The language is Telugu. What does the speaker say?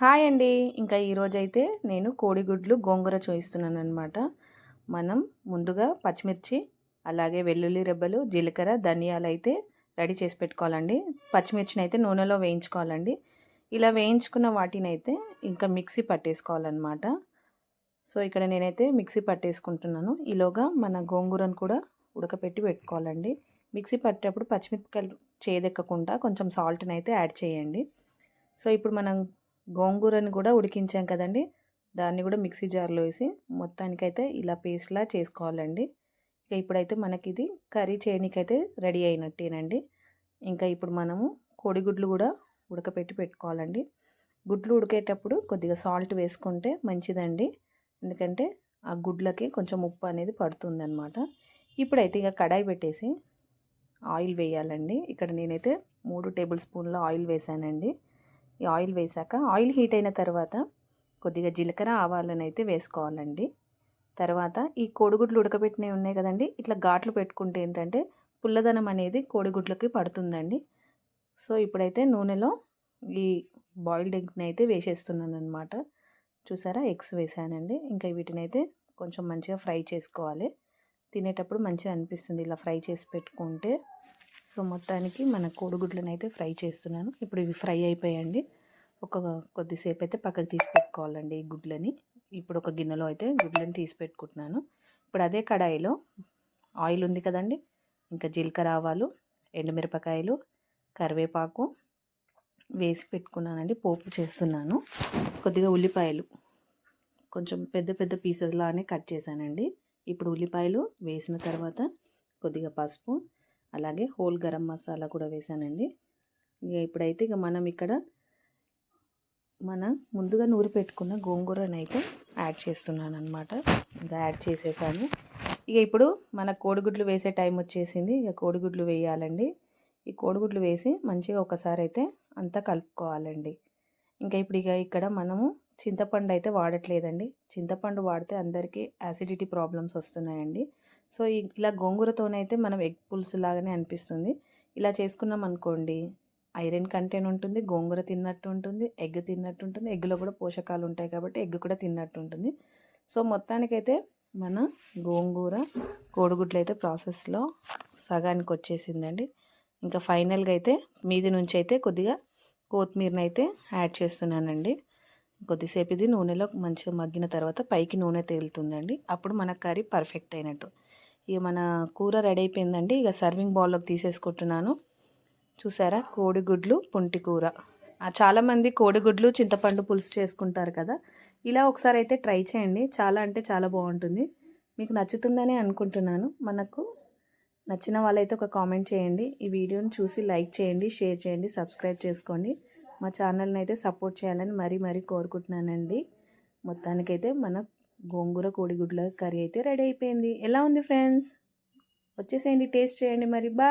హాయ్ అండి. ఇంకా ఈరోజైతే నేను కోడిగుడ్లు గోంగూర చూపిస్తున్నాను అనమాట మనం ముందుగా పచ్చిమిర్చి అలాగే వెల్లుల్లి రెబ్బలు జీలకర్ర ధనియాలు అయితే రెడీ చేసి పెట్టుకోవాలండి. పచ్చిమిర్చిని అయితే నూనెలో వేయించుకోవాలండి. ఇలా వేయించుకున్న వాటిని అయితే ఇంకా మిక్సీ పట్టేసుకోవాలన్నమాట. సో ఇక్కడ నేనైతే మిక్సీ పట్టేసుకుంటున్నాను. ఈలోగా మన గోంగూరను కూడా ఉడకపెట్టి పెట్టుకోవాలండి. మిక్సీ పట్టేటప్పుడు పచ్చిమిరపకాయలు చేదెక్కకుండా కొంచెం సాల్ట్ని అయితే యాడ్ చేయండి. సో ఇప్పుడు మనం గోంగూరని కూడా ఉడికించాం కదండి. దాన్ని కూడా మిక్సీ జార్లో వేసి మొత్తానికైతే ఇలా పేస్ట్లా చేసుకోవాలండి. ఇక ఇప్పుడైతే మనకి ఇది కర్రీ చేయడానికైతే రెడీ అయినట్టేనండి. ఇంకా ఇప్పుడు మనము కోడిగుడ్లు కూడా ఉడకపెట్టి పెట్టుకోవాలండి. గుడ్లు ఉడికేటప్పుడు కొద్దిగా సాల్ట్ వేసుకుంటే మంచిదండి. ఎందుకంటే ఆ గుడ్లకి కొంచెం ఉప్పు అనేది పడుతుందన్నమాట. ఇప్పుడైతే ఇక కడాయి పెట్టేసి ఆయిల్ వేయాలండి. ఇక్కడ నేనైతే మూడు టేబుల్ స్పూన్ల ఆయిల్ వేసానండి. ఈ ఆయిల్ వేసాక ఆయిల్ హీట్ అయిన తర్వాత కొద్దిగా జీలకర్ర ఆవాలను అయితే వేసుకోవాలండి. తర్వాత ఈ కోడిగుడ్లు ఉడకబెట్టినవి ఉన్నాయి కదండి ఇట్లా ఘాట్లు పెట్టుకుంటే ఏంటంటే పుల్లదనం అనేది కోడిగుడ్లకి పడుతుందండి. సో ఇప్పుడైతే నూనెలో ఈ బాయిల్డ్ ఎగ్ని అయితే వేసేస్తున్నాను అనమాట చూసారా ఎగ్స్ వేసానండి. ఇంకా వీటిని అయితే కొంచెం మంచిగా ఫ్రై చేసుకోవాలి. తినేటప్పుడు మంచిగా అనిపిస్తుంది ఇలా ఫ్రై చేసి పెట్టుకుంటే. సో మొత్తానికి మన కోడిగుడ్లను అయితే ఫ్రై చేస్తున్నాను. ఇప్పుడు ఇవి ఫ్రై అయిపోయాయండి. ఒక కొద్దిసేపు అయితే పక్కకు తీసి పెట్టుకోవాలండి ఈ గుడ్లని. ఇప్పుడు ఒక గిన్నెలో అయితే గుడ్లని తీసి పెట్టుకుంటున్నాను. ఇప్పుడు అదే కడాయిలో ఆయిల్ ఉంది కదండి. ఇంకా జీలకర్ర ఆవాలు ఎండుమిరపకాయలు కరివేపాకు వేసి పెట్టుకున్నానండి. పోపు చేస్తున్నాను. కొద్దిగా ఉల్లిపాయలు. కొంచెం పెద్ద పెద్ద పీసెస్లానే కట్ చేశానండి. ఇప్పుడు ఉల్లిపాయలు వేసిన తర్వాత కొద్దిగా పసుపు అలాగే హోల్ గరం మసాలా కూడా వేసానండి. ఇక ఇప్పుడైతే ఇక మనం ఇక్కడ మన ముందుగా నూరి పెట్టుకున్న గోంగూరని అయితే యాడ్ చేస్తున్నాను అనమాట ఇంకా యాడ్ చేసేసాను. ఇక ఇప్పుడు మన కోడిగుడ్లు వేసే టైం వచ్చేసింది. ఇక కోడిగుడ్లు వేయాలండి. ఈ కోడిగుడ్లు వేసి మంచిగా ఒకసారి అయితే అంతా కలుపుకోవాలండి. ఇంకా ఇప్పుడు ఇక ఇక్కడ మనము చింతపండు అయితే వాడట్లేదండి. చింతపండు వాడితే అందరికీ యాసిడిటీ ప్రాబ్లమ్స్ వస్తున్నాయండి. సో ఇలా గోంగూరతోనైతే మనం ఎగ్ పులుసు లాగానే అనిపిస్తుంది. ఇలా చేసుకున్నాం అనుకోండి ఐరన్ కంటెంట్ ఉంటుంది గోంగూర తిన్నట్టు ఉంటుంది ఎగ్ తిన్నట్టు ఉంటుంది ఎగ్లో కూడా పోషకాలు ఉంటాయి కాబట్టి ఎగ్ కూడా తిన్నట్టు ఉంటుంది. సో మొత్తానికైతే మన గోంగూర కోడిగుడ్లు అయితే ప్రాసెస్లో సగానికి వచ్చేసిందండి ఇంకా ఫైనల్గా అయితే మీది నుంచి అయితే కొద్దిగా కొత్తిమీరని అయితే యాడ్ చేస్తున్నానండి. కొద్దిసేపు ఇది నూనెలో మంచిగా మగ్గిన తర్వాత పైకి నూనె తేలుతుందండి. అప్పుడు మన కర్రీ పర్ఫెక్ట్ అయినట్టు. ఇక మన కూర రెడీ అయిపోయిందండి. ఇక సర్వింగ్ బౌల్లోకి తీసేసుకుంటున్నాను. చూసారా? కోడిగుడ్లు పుంటి కూర. చాలామంది కోడిగుడ్లు చింతపండు పులుసు చేసుకుంటారు కదా. ఇలా ఒకసారి అయితే ట్రై చేయండి. చాలా అంటే చాలా బాగుంటుంది. మీకు నచ్చుతుందని అనుకుంటున్నాను. మనకు నచ్చిన వాళ్ళైతే ఒక కామెంట్ చేయండి. ఈ వీడియోని చూసి లైక్ చేయండి షేర్ చేయండి సబ్స్క్రైబ్ చేసుకోండి. మా ఛానల్ని అయితే సపోర్ట్ చేయాలని మరీ మరీ కోరుకుంటున్నానండి. మొత్తానికైతే మన గోంగూర కోడిగుడ్ల కర్రీ అయితే రెడీ అయిపోయింది. ఎలా ఉంది ఫ్రెండ్స్? వచ్చేసేయండి టేస్ట్ చేయండి మరి. బా